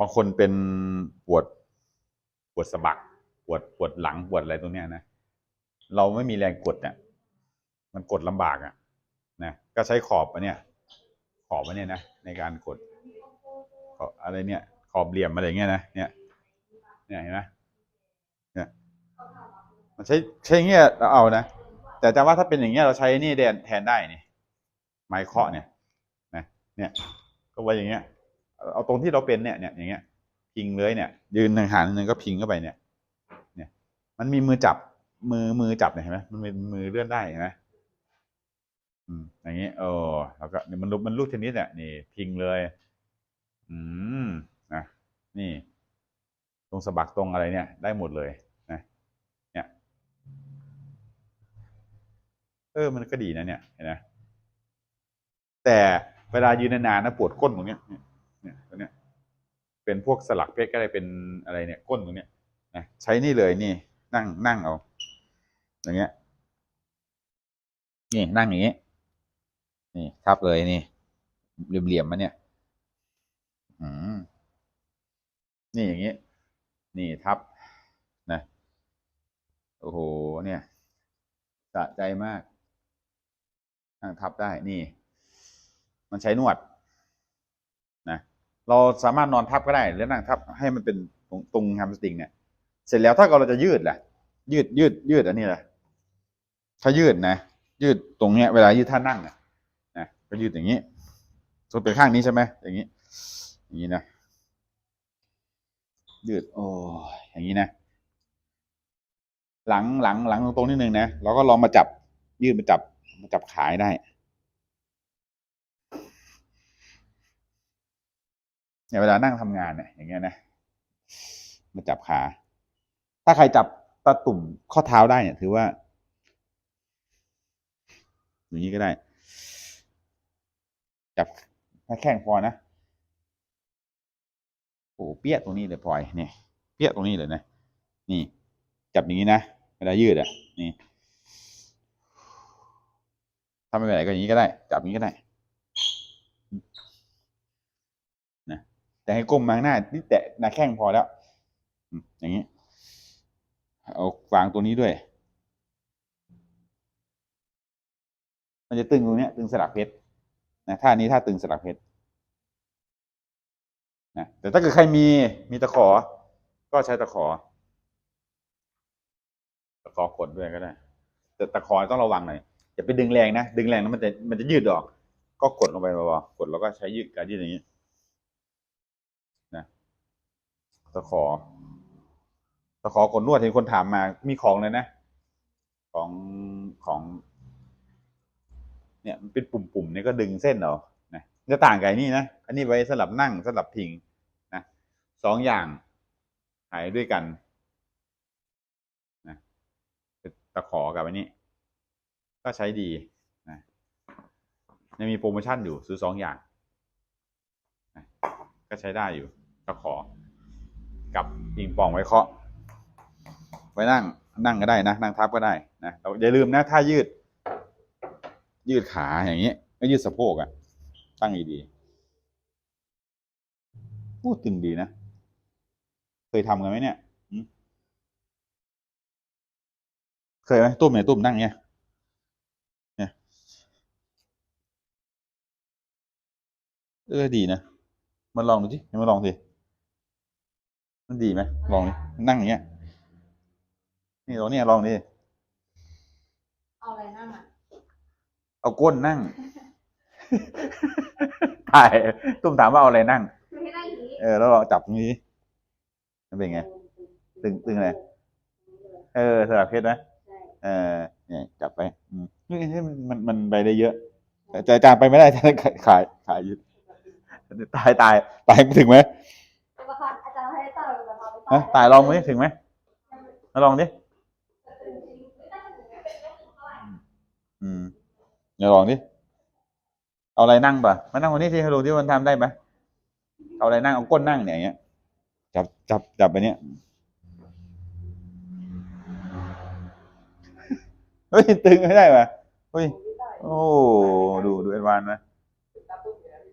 บางคนเป็นปวดปวดสะบักปวดปวดหลังปวดอะไรตรงเนี้ยนะเราไม่มีแรงกดเนี่ย มันกดลำบากอะนะก็ใช้ขอบอันเนี้ยขอบอันเนี้ยนะในการกดขอบอะไรเนี่ย ขอบเหลี่ยมอะไรเงี้ยนะเนี่ยเนี่ยเห็นไหมเนี่ยมันใช้ใช้เงี้ยเราเอานะแต่จะว่าถ้าเป็นอย่างเงี้ยเราใช้นี่แทนแทนได้นี่ไม้เคาะเนี่ยนะเนี่ยก็ไว้อย่างเงี้ย เอาตรงที่เราเป็นเนี่ยเนี่ยอย่างเงี้ยพิงเลยเนี่ย ยืนห่างๆนิดนึงก็พิงเข้าไปเนี่ย เนี่ย มันมีมือจับมือมือจับเนี่ยเห็นไหมมันเป็นมือเลื่อนได้เห็นไหมอืมอย่างเงี้ยเออแล้วก็เนี่ยมันลูกมันลูกเทนนิสเนี่ยนี่ พิงเลย อืมนะนี่ ตรงสะบักตรงอะไรเนี่ย ได้หมดเลยนะเนี่ย เออ มันก็ดีนะเนี่ยเห็นไหมแต่เวลายืนนานๆนะปวดก้นตรงเนี้ย เนี่ยตรงเนี้ยเป็นพวกสลักเพชรก็ได้เป็นอะไรเนี่ยก้นตรงเนี้ยนะใช้นี่เลยนี่ นั่งนั่งเอาอย่างเงี้ยนี่นั่งอย่างเงี้ยนี่ทับเลยนี่เหลี่ยมๆมาเนี่ยอืมนี่อย่างเงี้ยนี่ทับนะโอ้โหเนี่ยสะใจมากนั่งทับได้นี่ มันใช้นวด เราสามารถนอนทับก็ได้หรือนั่งทับให้มันเป็นตรงตรงแฮมสตริงเนี่ย เสร็จแล้วถ้าเราจะยืดล่ะยืดยืดยืดอันนี้ล่ะถ้ายืดนะ ยืดตรงเนี้ยเวลายืดท่านั่งนะนะก็ยืดอย่างนี้ส่วนเป็นข้างนี้ใช่ไหมอย่างนี้ อย่างนี้นะยืดโอ้อย่างนี้นะ หลังหลังหลังตรงๆนิดนึงนะเราก็ลองมาจับยืดมาจับมาจับขายได้ เนี่ยเวลานั่งทำงานเนี่ยอย่างเงี้ยนะมาจับขา ถ้าใครจับตะตุ่มข้อเท้าได้เนี่ย ถือว่า อย่างนี้ก็ได้ จับแค่แข้งพอนะโอ้เปี้ยตรงนี้เลยพลอยเนี่ยเปี้ยตรงนี้เลยนะนี่จับอย่างนี้นะเวลายืดอะนี่ถ้าไม่เป็นไรก็อย่างนี้ก็ได้ จับอย่างนี้ก็ได้นะ แต่ให้ก้มมางหน้านี่แตะหน้าแข้งพอแล้วอย่างนี้ เอาวางตัวนี้ด้วย มันจะตึงตรงเนี้ยตึงสลักเพชรนะท่านี้ท่าตึงสลักเพชรนะแต่ถ้าเกิดใครมีมีตะขอ ก็ใช้ตะขอ ตะขอกดด้วยก็ได้ แต่ตะขอต้องระวังหน่อยอย่าไปดึงแรงนะ ดึงแรงแล้วมันจะมันจะยืดออก ก็กดลงไปเบาๆกดแล้วก็ใช้ยืดการยืดอย่างนี้นะ ตะขอ ตะขอกดนวดเห็นคนถามมา มีของเลยนะ ของของ เนี่ยมันเป็นปุ่มๆเนี่ยก็ดึงเส้นเอานะจะต่างกับนี่นะ อันนี้ไว้สลับนั่งสลับพิงนะสองอย่างหายด้วยกันนะตะขอกับอันนี้ ก็ใช้ดีนะยังมีโปรโมชั่นอยู่ซื้อสองอย่างนะก็ใช้ได้อยู่ตะขอ กับปิงปองไว้เคาะ ไว้นั่งนั่งก็ได้นะ นั่งทับก็ได้นะเราอย่าลืมนะถ้ายืด ยืดขาอย่างเงี้ยก็ยืดสะโพกอะตั้งดีๆพูดตึงดีนะ เคยทำกันไหมเนี่ยเคยไหมตุ้มเนี่ยตุ้มนั่งเงี้ยเนี่ยเออดีนะมาลองดูสิมาลองสิ มันดีไหมลองดินั่งอย่างเงี้ย นี่ลองเนี่ยลองดิเอาอะไรนั่งอะเอาก้นนั่งถ่ายตุ้มถามว่าเอาอะไรนั่ง ไม่ได้อย่างนี้เออ แล้วลองจับตรงนี้ดิมันเป็นไง ตึงตึงเลยเออสลับเพชรไหมใช่เออเนี่ยจับไปอืมนี่นี่มันมันมันไปได้เยอะแต่แต่อาจารย์ไปไม่ได้อาจารย์ขายขายขายอยืดตายตายตายถึงไหม ฮะตายลองดิถึงไหมมาลองดิอืมเดี๋ยวลองดิ เอาอะไรนั่งปะมานั่งวันนี้ที่ให้ดูที่มันทำได้ไหมเอาอะไรนั่งเอาก้นนั่งเนี่ยอย่างเงี้ย จับจับจับไปเนี้ยเฮ้ยตึงไม่ได้ปะเฮ้ยโอ้ดูดูเอ็นวานนะ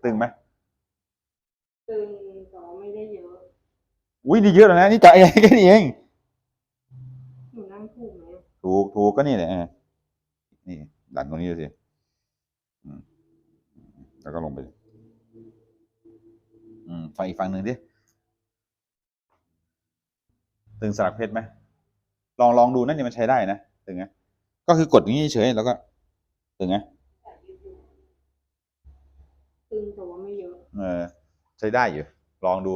ตึงไหมตึงแต่ว่าไม่ได้เยอะ อุ้ยดีเยอะแล้วนะนี่จ่ายเองแค่นี้เองหนูนั่งถูกไหมถูกถูกก็นี่แหละเออนี่ดันตรงนี้ดูสิอืมแล้วก็ลงไปอืมฝั่งอีกฝั่งหนึ่งดิตึงสลักเพชรไหมลองลองดูนั่นนี่มันใช้ได้นะตึงไงก็คือกดอย่างนี้เฉยแล้วก็ตึงไงแต่ยืดอยู่ตึงแต่ว่าไม่เยอะเออใช้ได้อยู่ ลองดู